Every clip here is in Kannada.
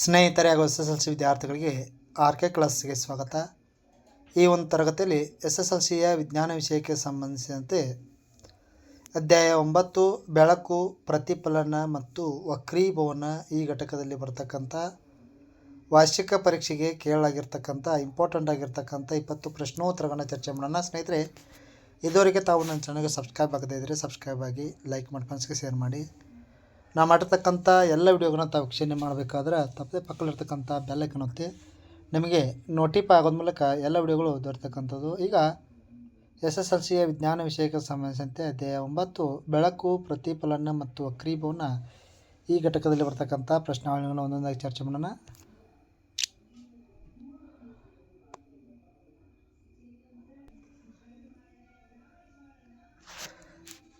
ಸ್ನೇಹಿತರೆ ಹಾಗೂ ಎಸ್ ಎಸ್ ಎಲ್ ಸಿ ವಿದ್ಯಾರ್ಥಿಗಳಿಗೆ ಆರ್ ಕೆ ಕ್ಲಾಸ್ಗೆ ಸ್ವಾಗತ. ಈ ಒಂದು ತರಗತಿಯಲ್ಲಿ ಎಸ್ ಎಸ್ ಎಲ್ ಸಿಯ ವಿಜ್ಞಾನ ವಿಷಯಕ್ಕೆ ಸಂಬಂಧಿಸಿದಂತೆ ಅಧ್ಯಾಯ ಒಂಬತ್ತು, ಬೆಳಕು, ಪ್ರತಿಫಲನ ಮತ್ತು ವಕ್ರೀಭವನ ಈ ಘಟಕದಲ್ಲಿ ಬರ್ತಕ್ಕಂಥ ವಾರ್ಷಿಕ ಪರೀಕ್ಷೆಗೆ ಕೇಳಲಾಗಿರ್ತಕ್ಕಂಥ ಇಂಪಾರ್ಟೆಂಟ್ ಆಗಿರ್ತಕ್ಕಂಥ ಇಪ್ಪತ್ತು ಪ್ರಶ್ನೋತ್ತರಗಳನ್ನು ಚರ್ಚೆ ಮಾಡೋಣ. ಸ್ನೇಹಿತರೆ, ಇದುವರೆಗೆ ತಾವು ನನ್ನ ಚಾನಲ್ಗೆ ಸಬ್ಸ್ಕ್ರೈಬ್ ಆಗದೇ ಇದ್ದರೆ ಸಬ್ಸ್ಕ್ರೈಬ್ ಆಗಿ, ಲೈಕ್ ಮಾಡಿ ಫ್ರೆಂಡ್ಸ್ಗೆ ಶೇರ್ ಮಾಡಿ. ನಾ ಮಾಡಿರ್ತಕ್ಕಂಥ ಎಲ್ಲ ವಿಡಿಯೋಗಳನ್ನ ತಾವು ವೀಕ್ಷಣೆ ಮಾಡಬೇಕಾದ್ರೆ ತಪ್ಪದೆ ಪಕ್ಕದಲ್ಲಿರ್ತಕ್ಕಂಥ ಬೆಲ್ಲೈಕನ್ ಒತ್ತಿ ನಿಮಗೆ ನೋಟಿಫೈ ಆಗೋದ ಮೂಲಕ ಎಲ್ಲ ವಿಡಿಯೋಗಳು ದೊರೆತಕ್ಕಂಥದ್ದು. ಈಗ ಎಸ್ ಎಸ್ ಎಲ್ ಸಿಯ ವಿಜ್ಞಾನ ವಿಷಯಕ್ಕೆ ಸಂಬಂಧಿಸಿದಂತೆ ಅಧ್ಯಾಯ ಒಂಬತ್ತು, ಬೆಳಕು, ಪ್ರತಿಫಲನ ಮತ್ತು ವಕ್ರೀಭವನ ಈ ಘಟಕದಲ್ಲಿ ಬರ್ತಕ್ಕಂಥ ಪ್ರಶ್ನಾವಳಿಗಳನ್ನು ಒಂದೊಂದಾಗಿ ಚರ್ಚೆ ಮಾಡೋಣ.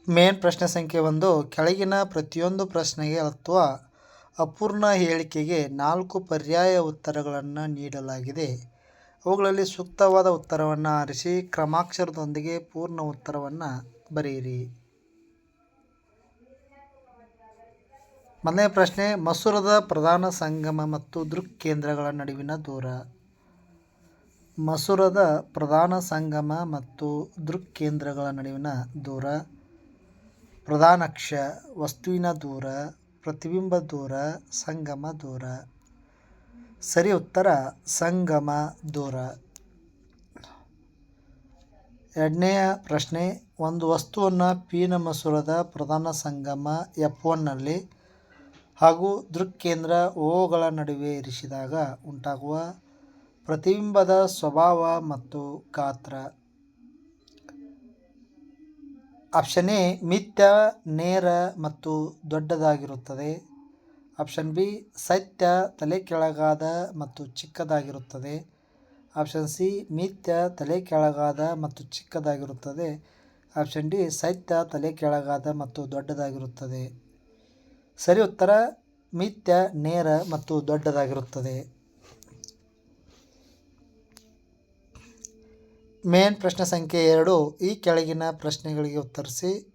ಮೇನ್ ಪ್ರಶ್ನೆ ಸಂಖ್ಯೆ ಒಂದು, ಕೆಳಗಿನ ಪ್ರತಿಯೊಂದು ಪ್ರಶ್ನೆಗೆ ಅಥವಾ ಅಪೂರ್ಣ ಹೇಳಿಕೆಗೆ ನಾಲ್ಕು ಪರ್ಯಾಯ ಉತ್ತರಗಳನ್ನು ನೀಡಲಾಗಿದೆ. ಅವುಗಳಲ್ಲಿ ಸೂಕ್ತವಾದ ಉತ್ತರವನ್ನು ಆರಿಸಿ, ಕ್ರಮಾಕ್ಷರದೊಂದಿಗೆ ಪೂರ್ಣ ಉತ್ತರವನ್ನು ಬರೆಯಿರಿ. ಮೊದಲನೇ ಪ್ರಶ್ನೆ, ಮಸೂರದ ಪ್ರಧಾನ ಸಂಗಮ ಮತ್ತು ದೃಕ್ ಕೇಂದ್ರಗಳ ನಡುವಿನ ದೂರ. ಮಸೂರದ ಪ್ರಧಾನ ಸಂಗಮ ಮತ್ತು ದೃಕ್ ಕೇಂದ್ರಗಳ ನಡುವಿನ ದೂರ. ಪ್ರಧಾನಕ್ಷ ವಸ್ತುವಿನ ದೂರ, ಪ್ರತಿಬಿಂಬ ದೂರ, ಸಂಗಮ ದೂರ. ಸರಿ, ಉತ್ತರ, ಸಂಗಮ ದೂರ. ಎರಡನೆಯ ಪ್ರಶ್ನೆ, ಒಂದು ವಸ್ತುವನ್ನು ಪೀನ ಮಸೂರದ ಪ್ರಧಾನ ಸಂಗಮ ಎಫ್ ಒನ್ನಲ್ಲಿ ಹಾಗೂ ದೃಕ್ಕೇಂದ್ರ ಓಗಳ ನಡುವೆ ಇರಿಸಿದಾಗ ಉಂಟಾಗುವ ಪ್ರತಿಬಿಂಬದ ಸ್ವಭಾವ ಮತ್ತು ಗಾತ್ರ. ಆಪ್ಷನ್ ಎ ಮಿಥ್ಯ, ನೇರ ಮತ್ತು ದೊಡ್ಡದಾಗಿರುತ್ತದೆ. ಆಪ್ಷನ್ ಬಿ ಸತ್ಯ, ತಲೆ ಕೆಳಗಾದ ಮತ್ತು ಚಿಕ್ಕದಾಗಿರುತ್ತದೆ. ಆಪ್ಷನ್ ಸಿ ಮಿಥ್ಯ, ತಲೆ ಕೆಳಗಾದ ಮತ್ತು ಚಿಕ್ಕದಾಗಿರುತ್ತದೆ. ಆಪ್ಷನ್ ಡಿ ಸತ್ಯ, ತಲೆ ಕೆಳಗಾದ ಮತ್ತು ದೊಡ್ಡದಾಗಿರುತ್ತದೆ. ಸರಿ, ಉತ್ತರ, ಮಿಥ್ಯ, ನೇರ ಮತ್ತು ದೊಡ್ಡದಾಗಿರುತ್ತದೆ. ಮೇನ್ ಪ್ರಶ್ನೆ ಸಂಖ್ಯೆ ಎರಡು ಈ ಕೆಳಗಿನ ಪ್ರಶ್ನೆಗಳಿಗೆ ಉತ್ತರಿಸಿ.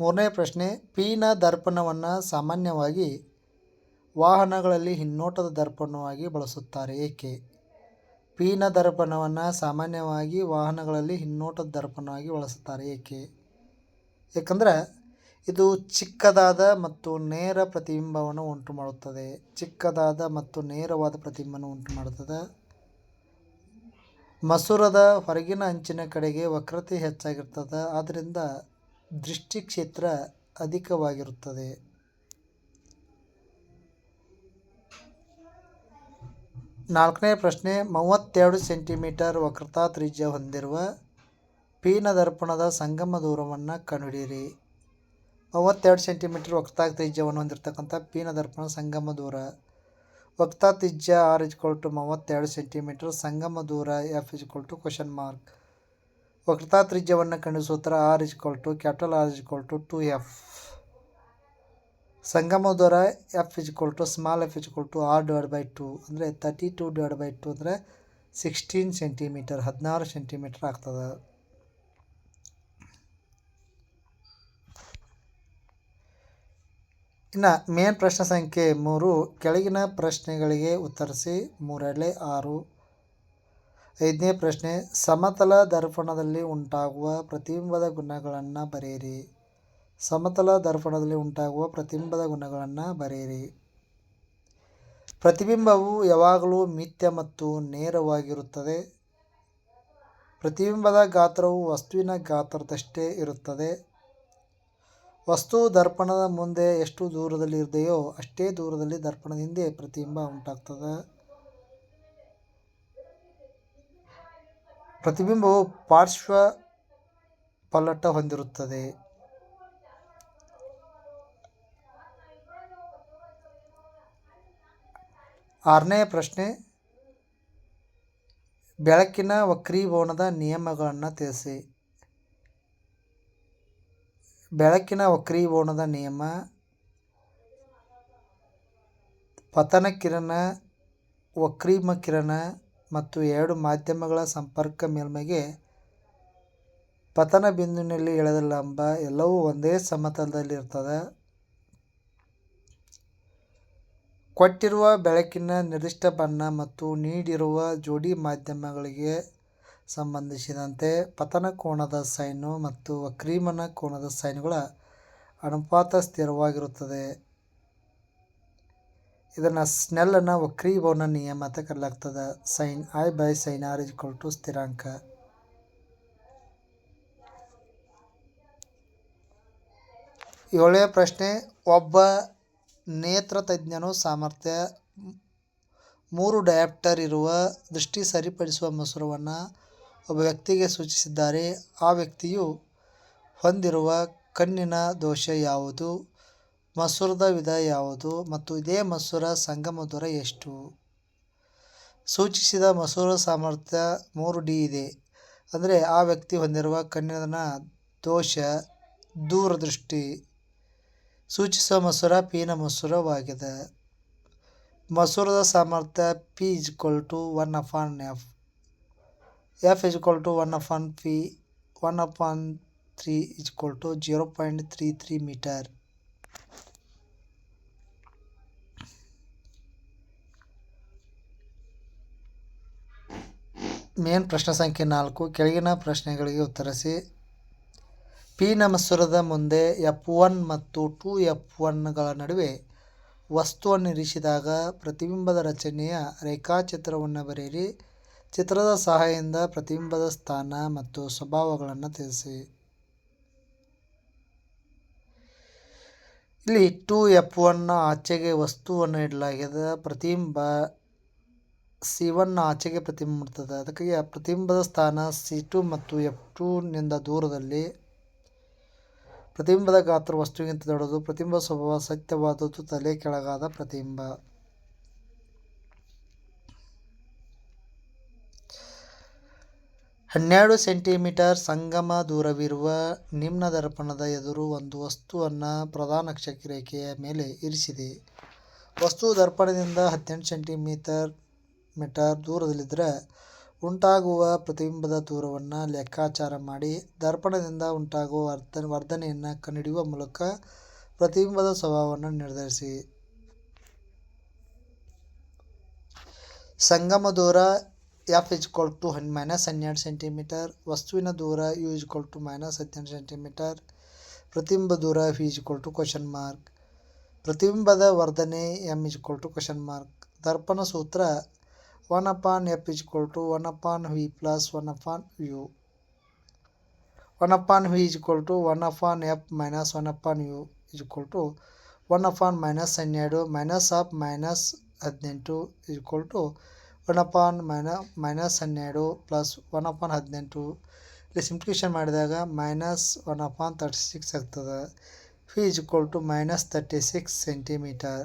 ಮೂರನೇ ಪ್ರಶ್ನೆ ಪೀನ ದರ್ಪಣವನ್ನು ಸಾಮಾನ್ಯವಾಗಿ ವಾಹನಗಳಲ್ಲಿ ಹಿನ್ನೋಟದ ದರ್ಪಣವಾಗಿ ಬಳಸುತ್ತಾರೆ. ಏಕೆ? ಪೀನ ದರ್ಪಣವನ್ನು ಸಾಮಾನ್ಯವಾಗಿ ವಾಹನಗಳಲ್ಲಿ ಹಿನ್ನೋಟದ ದರ್ಪಣವಾಗಿ ಬಳಸುತ್ತಾರೆ. ಏಕೆ? ಏಕೆಂದರೆ ಇದು ಚಿಕ್ಕದಾದ ಮತ್ತು ನೇರ ಪ್ರತಿಬಿಂಬವನ್ನು ಉಂಟು ಮಾಡುತ್ತದೆ ಚಿಕ್ಕದಾದ ಮತ್ತು ನೇರವಾದ ಪ್ರತಿಬಿಂಬವನ್ನು ಉಂಟು ಮಾಡುತ್ತದೆ ಮಸೂರದ ಹೊರಗಿನ ಅಂಚಿನ ಕಡೆಗೆ ವಕ್ರತೆ ಹೆಚ್ಚಾಗಿರ್ತದ ಆದ್ದರಿಂದ ದೃಷ್ಟಿ ಕ್ಷೇತ್ರ ಅಧಿಕವಾಗಿರುತ್ತದೆ. ನಾಲ್ಕನೇ ಪ್ರಶ್ನೆ, ಮೂವತ್ತೆರಡು ಸೆಂಟಿಮೀಟರ್ ವಕ್ರತಾ ತ್ರಿಜ್ಯ ಹೊಂದಿರುವ ಪೀನ ದರ್ಪಣದ ಸಂಗಮ ದೂರವನ್ನು ಕಂಡುಹಿಡಿಯಿರಿ. ಮೂವತ್ತೆರಡು ಸೆಂಟಿಮೀಟರ್ ವಕ್ರತಾ ತ್ರಿಜ್ಯವನ್ನು ಹೊಂದಿರತಕ್ಕಂಥ ಪೀನ ದರ್ಪಣ ಸಂಗಮ ದೂರ. ವಕ್ತಾ ತ್ರಿಜ್ಯ ಆರ್ ಇಜ್ಕೊಲ್ ಟು ಮೂವತ್ತೆರಡು ಸೆಂಟಿಮೀಟರ್ ಸಂಗಮ ದೂರ F equal to question mark ವಕ್ತಾ ತ್ರಿಜ್ಯವನ್ನು ಕಂಡು R is equal to capital R equal to to F ಸಂಗಮ ದೂರ F equal to small F equal to R divide by two ಅಂದರೆ thirty two divide by two ಅಂದರೆ ಸಿಕ್ಸ್ಟೀನ್ ಸೆಂಟಿಮೀಟರ್ ಹದಿನಾರು ಸೆಂಟಿಮೀಟರ್ ಆಗ್ತದೆ. ಇನ್ನು ಮೇನ್ ಪ್ರಶ್ನೆ ಸಂಖ್ಯೆ ಮೂರು, ಕೆಳಗಿನ ಪ್ರಶ್ನೆಗಳಿಗೆ ಉತ್ತರಿಸಿ ಮೂರಲ್ಲೇ ಆರು. ಐದನೇ ಪ್ರಶ್ನೆ, ಸಮತಲ ದರ್ಪಣದಲ್ಲಿ ಉಂಟಾಗುವ ಪ್ರತಿಬಿಂಬದ ಗುಣಗಳನ್ನು ಬರೆಯಿರಿ. ಸಮತಲ ದರ್ಪಣದಲ್ಲಿ ಉಂಟಾಗುವ ಪ್ರತಿಬಿಂಬದ ಗುಣಗಳನ್ನು ಬರೆಯಿರಿ. ಪ್ರತಿಬಿಂಬವು ಯಾವಾಗಲೂ ಮಿಥ್ಯ ಮತ್ತು ನೇರವಾಗಿರುತ್ತದೆ. ಪ್ರತಿಬಿಂಬದ ಗಾತ್ರವು ವಸ್ತುವಿನ ಗಾತ್ರದಷ್ಟೇ ಇರುತ್ತದೆ. ವಸ್ತು ದರ್ಪಣದ ಮುಂದೆ ಎಷ್ಟು ದೂರದಲ್ಲಿ ಇದೆಯೋ ಅಷ್ಟೇ ದೂರದಲ್ಲಿ ದರ್ಪಣದ ಹಿಂದೆ ಪ್ರತಿಬಿಂಬ ಉಂಟಾಗ್ತದ. ಪ್ರತಿಬಿಂಬವು ಪಾರ್ಶ್ವ ಪಲ್ಲಟ ಹೊಂದಿರುತ್ತದೆ. ಆರನೇ ಪ್ರಶ್ನೆ, ಬೆಳಕಿನ ವಕ್ರೀಭವನದ ನಿಯಮಗಳನ್ನು ತಿಳಿಸಿ. ಬೆಳಕಿನ ವಕ್ರೀಭವನದ ನಿಯಮ. ಪತನ ಕಿರಣ, ವಕ್ರೀಮ ಕಿರಣ ಮತ್ತು ಎರಡು ಮಾಧ್ಯಮಗಳ ಸಂಪರ್ಕ ಮೇಲ್ಮೈಗೆ ಪತನ ಬಿಂದುವಿನಲ್ಲಿ ಎಳೆದ ಲಂಬ ಎಲ್ಲವೂ ಒಂದೇ ಸಮತಲದಲ್ಲಿರ್ತದೆ ಕೊಟ್ಟಿರುವ ಬೆಳಕಿನ ನಿರ್ದಿಷ್ಟ ಬಣ್ಣ ಮತ್ತು ನೀಡಿರುವ ಜೋಡಿ ಮಾಧ್ಯಮಗಳಿಗೆ ಸಂಬಂಧಿಸಿದಂತೆ ಪತನ ಕೋನದ ಸೈನು ಮತ್ತು ವಕ್ರೀಮನ ಕೋನದ ಸೈನುಗಳ ಅನುಪಾತ ಸ್ಥಿರವಾಗಿರುತ್ತದೆ. ಇದನ್ನು ಸ್ನೆಲ್ಲನ್ನು ವಕ್ರೀಭವನ ನಿಯಮ ಅಂತ ಕರೆಯಲಾಗ್ತದೆ. Sine I by sine R to ಸ್ಥಿರಾಂಕ. ಏಳನೇ ಪ್ರಶ್ನೆ, ಒಬ್ಬ ನೇತ್ರ ತಜ್ಞನು ಸಾಮರ್ಥ್ಯ ಮೂರು ಡಯಾಪ್ಟರ್ ಇರುವ ದೃಷ್ಟಿ ಸರಿಪಡಿಸುವ ಮಸೂರವನ್ನು ಒಬ್ಬ ವ್ಯಕ್ತಿಗೆ ಸೂಚಿಸಿದ್ದಾರೆ, ಆ ವ್ಯಕ್ತಿಯು ಹೊಂದಿರುವ ಕಣ್ಣಿನ ದೋಷ ಯಾವುದು, ಮಸೂರದ ವಿಧ ಯಾವುದು ಮತ್ತು ಇದೇ ಮಸೂರ ಸಂಗಮ ದೂರ ಎಷ್ಟು? ಸೂಚಿಸಿದ ಮಸೂರ ಸಾಮರ್ಥ್ಯ ಮೂರು ಡಿ ಇದೆ. ಅಂದರೆ ಆ ವ್ಯಕ್ತಿ ಹೊಂದಿರುವ ಕಣ್ಣಿನ ದೋಷ ದೂರದೃಷ್ಟಿ. ಸೂಚಿಸುವ ಮಸೂರ ಪಿನ ಮಸೂರವಾಗಿದೆ. ಮಸೂರದ ಸಾಮರ್ಥ್ಯ P is equal to one upon F. F is equal to one upon P one upon three is equal to zero point three three metre main ಪ್ರಶ್ನೆ ಸಂಖ್ಯೆ ನಾಲ್ಕು, ಕೆಳಗಿನ ಪ್ರಶ್ನೆಗಳಿಗೆ ಉತ್ತರಿಸಿ. ಪಿ ನಮಸ್ವರದ ಮುಂದೆ ಎಫ್ ಒನ್ ಮತ್ತು ಟು ಎಫ್ ಒನ್ಗಳ ನಡುವೆ ವಸ್ತುವನ್ನು ಇರಿಸಿದಾಗ ಪ್ರತಿಬಿಂಬದ ರಚನೆಯ ರೇಖಾಚಿತ್ರವನ್ನು ಬರೆಯಿರಿ. ಚಿತ್ರದ ಸಹಾಯದಿಂದ ಪ್ರತಿಬಿಂಬದ ಸ್ಥಾನ ಮತ್ತು ಸ್ವಭಾವಗಳನ್ನು ತಿಳಿಸಿ. ಇಲ್ಲಿ ಟು ಎಫ್ ಒನ್ನ ಆಚೆಗೆ ವಸ್ತುವನ್ನು ಇಡಲಾಗಿದೆ. ಪ್ರತಿಬಿಂಬ ಸಿ ಒನ್ ಆಚೆಗೆ ಪ್ರತಿಬಿಂಬ ಮಾಡ್ತದೆ ಅದಕ್ಕಾಗಿ ಆ ಪ್ರತಿಬಿಂಬದ ಸ್ಥಾನ ಸಿ ಟು ಮತ್ತು ಎಫ್ ಟು ನಿಂದ ದೂರದಲ್ಲಿ. ಪ್ರತಿಬಿಂಬದ ಗಾತ್ರ ವಸ್ತುವಿಗಿಂತ ದೊಡ್ಡದು. ಪ್ರತಿಬಿಂಬ ಸ್ವಭಾವ ಸತ್ಯವಾದದ್ದು ತಲೆ ಕೆಳಗಾದ ಪ್ರತಿಬಿಂಬ. ಹನ್ನೆರಡು ಸೆಂಟಿಮೀಟರ್ ಸಂಗಮ ದೂರವಿರುವ ನಿಮ್ನ ದರ್ಪಣದ ಎದುರು ಒಂದು ವಸ್ತುವನ್ನು ಪ್ರಧಾನ ರೇಖೆಯ ಮೇಲೆ ಇರಿಸಿದೆ. ವಸ್ತು ದರ್ಪಣದಿಂದ ಹದಿನೆಂಟು ಸೆಂಟಿಮೀಟರ್ ಮೀಟರ್ ದೂರದಲ್ಲಿದ್ದರೆ ಉಂಟಾಗುವ ಪ್ರತಿಬಿಂಬದ ದೂರವನ್ನು ಲೆಕ್ಕಾಚಾರ ಮಾಡಿ ದರ್ಪಣದಿಂದ ಉಂಟಾಗುವ ವರ್ಧ ವರ್ಧನೆಯನ್ನು ಕಂಡುಹಿಡಿಯುವ ಮೂಲಕ ಪ್ರತಿಬಿಂಬದ ಸ್ವಭಾವವನ್ನು ನಿರ್ಧರಿಸಿ. ಸಂಗಮ ದೂರ ಎಫ್ ಇಜ್ಕೊಲ್ ಟು ಹನ್ ಮೈನಸ್ ಹನ್ನೆರಡು ಸೆಂಟಿಮೀಟರ್ ವಸ್ತುವಿನ ದೂರ ಯು ಇಜ್ಕೊಲ್ ಟು ಮೈನಸ್ ಹದಿನೆಂಟು ಸೆಂಟಿಮೀಟರ್ ಪ್ರತಿಬಿಂಬ ದೂರ V equal to question mark ಪ್ರತಿಬಿಂಬದ ವರ್ಧನೆ M equal to question mark ದರ್ಪಣ ಸೂತ್ರ one upon F equal to one upon V plus one upon U one upon V equal to one upon F minus one upon U equal to one upon minus ಹನ್ನೆರಡು ಮೈನಸ್ ಆಫ್ ಮೈನಸ್ ಹದಿನೆಂಟು ಇಜ್ಕೊಲ್ ಟು ಒನ್ ಅಪಾನ್ ಮೈನ, ಮೈನಸ್ ಹನ್ನೆರಡು ಪ್ಲಸ್ ಒನ್ ಅಪಾನ್ ಹದಿನೆಂಟು. ಇಲ್ಲಿ ಸಿಂಪ್ಲಿಕೇಶನ್ ಮಾಡಿದಾಗ minus one upon thirty six ಆಗ್ತದೆ. V is equal to minus thirty six centimetre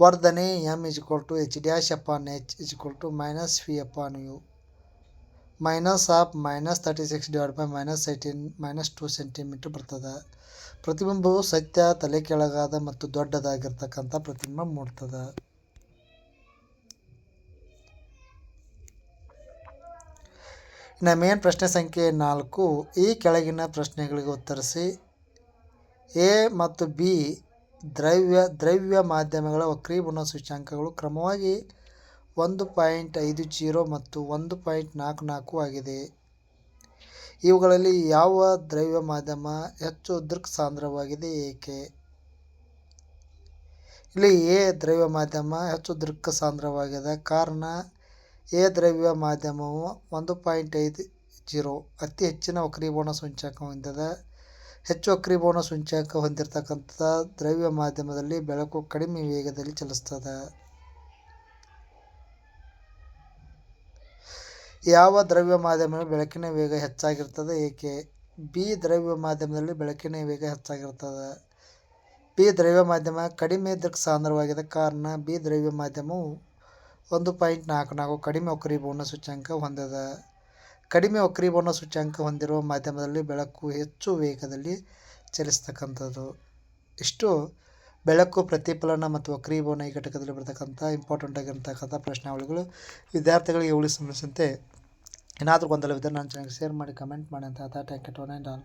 ವರ್ಧನೆ M is equal to H dash upon H is equal to minus V upon U minus of minus thirty six divide by minus eighteen minus two centimetre ಬರ್ತದೆ. ಪ್ರತಿಬಿಂಬವು ಸತ್ಯ, ತಲೆ ಕೆಳಗಾದ ಮತ್ತು ದೊಡ್ಡದಾಗಿರ್ತಕ್ಕಂಥ ಪ್ರತಿಬಿಂಬ ಮೂಡ್ತದೆ. ಮೇನ್ ಪ್ರಶ್ನೆ ಸಂಖ್ಯೆ ನಾಲ್ಕು, ಈ ಕೆಳಗಿನ ಪ್ರಶ್ನೆಗಳಿಗೆ ಉತ್ತರಿಸಿ. ಎ ಮತ್ತು ಬಿ ದ್ರವ್ಯ ದ್ರವ್ಯ ಮಾಧ್ಯಮಗಳ ವಕ್ರೀಭವನ ಸೂಚ್ಯಾಂಕಗಳು ಕ್ರಮವಾಗಿ ಒಂದು ಪಾಯಿಂಟ್ ಐದು ಜೀರೋ ಮತ್ತು ಒಂದು ಪಾಯಿಂಟ್ ನಾಲ್ಕು ನಾಲ್ಕು ಆಗಿದೆ. ಇವುಗಳಲ್ಲಿ ಯಾವ ದ್ರವ್ಯ ಮಾಧ್ಯಮ ಹೆಚ್ಚು ದೃಕ್ ಸಾಂದ್ರವಾಗಿದೆ ಏಕೆ? ಇಲ್ಲಿ ಎ ದ್ರವ್ಯ ಮಾಧ್ಯಮ ಹೆಚ್ಚು ದೃಕ್ ಸಾಂದ್ರವಾಗಿದೆ ಕಾರಣ ಎ ದ್ರವ್ಯ ಮಾಧ್ಯಮವು ಒಂದು ಪಾಯಿಂಟ್ ಐದು ಜೀರೋ. ಅತಿ ಹೆಚ್ಚಿನ ವಕ್ರೀಭವನ ಸೂಚ್ಯಂಕ ಹೊಂದಿದ. ಹೆಚ್ಚು ವಕ್ರೀಭವನ ಸೂಚ್ಯಂಕ ಹೊಂದಿರತಕ್ಕಂಥ ದ್ರವ್ಯ ಮಾಧ್ಯಮದಲ್ಲಿ ಬೆಳಕು ಕಡಿಮೆ ವೇಗದಲ್ಲಿ ಚಲಿಸ್ತದ. ಯಾವ ದ್ರವ್ಯ ಮಾಧ್ಯಮದಲ್ಲಿ ಬೆಳಕಿನ ವೇಗ ಹೆಚ್ಚಾಗಿರ್ತದೆ? ಏಕೆ? ಬಿ ದ್ರವ್ಯ ಮಾಧ್ಯಮದಲ್ಲಿ ಬೆಳಕಿನ ವೇಗ ಹೆಚ್ಚಾಗಿರ್ತದೆ. ಬಿ ದ್ರವ್ಯ ಮಾಧ್ಯಮ ಕಡಿಮೆ ದೃಕ್ ಸಾಂದ್ರವಾಗಿದೆ. ಕಾರಣ ಬಿ ದ್ರವ್ಯ ಮಾಧ್ಯಮವು ಒಂದು ಪಾಯಿಂಟ್ ನಾಲ್ಕು ನಾಲ್ಕು ಕಡಿಮೆ ವಕ್ರೀಭವನ ಸೂಚ್ಯಂಕ ಹೊಂದಿದೆ. ಕಡಿಮೆ ವಕ್ರೀಭವನ ಸೂಚ್ಯಂಕ ಹೊಂದಿರುವ ಮಾಧ್ಯಮದಲ್ಲಿ ಬೆಳಕು ಹೆಚ್ಚು ವೇಗದಲ್ಲಿ ಚಲಿಸ್ತಕ್ಕಂಥದ್ದು. ಇಷ್ಟು. ಬೆಳಕು ಪ್ರತಿಫಲನ ಮತ್ತು ವಕ್ರೀಭವನ ಈ ಘಟಕದಲ್ಲಿ ಬರ್ತಕ್ಕಂಥ ಇಂಪಾರ್ಟೆಂಟ್ ಆಗಿರ್ತಕ್ಕಂಥ ಪ್ರಶ್ನಾವಳಿಗಳು. ವಿದ್ಯಾರ್ಥಿಗಳಿಗೆ ಉಳಿಸಿದಂತೆ ಏನಾದರೂ ಗೊಂದಲವಿದ್ದರೆ ನಾನು ಚೆನ್ನಾಗಿ ಶೇರ್ ಮಾಡಿ ಕಮೆಂಟ್ ಮಾಡಿ ಅಂತ ಥ್ಯಾಂಕ್ ಯು ಆಲ್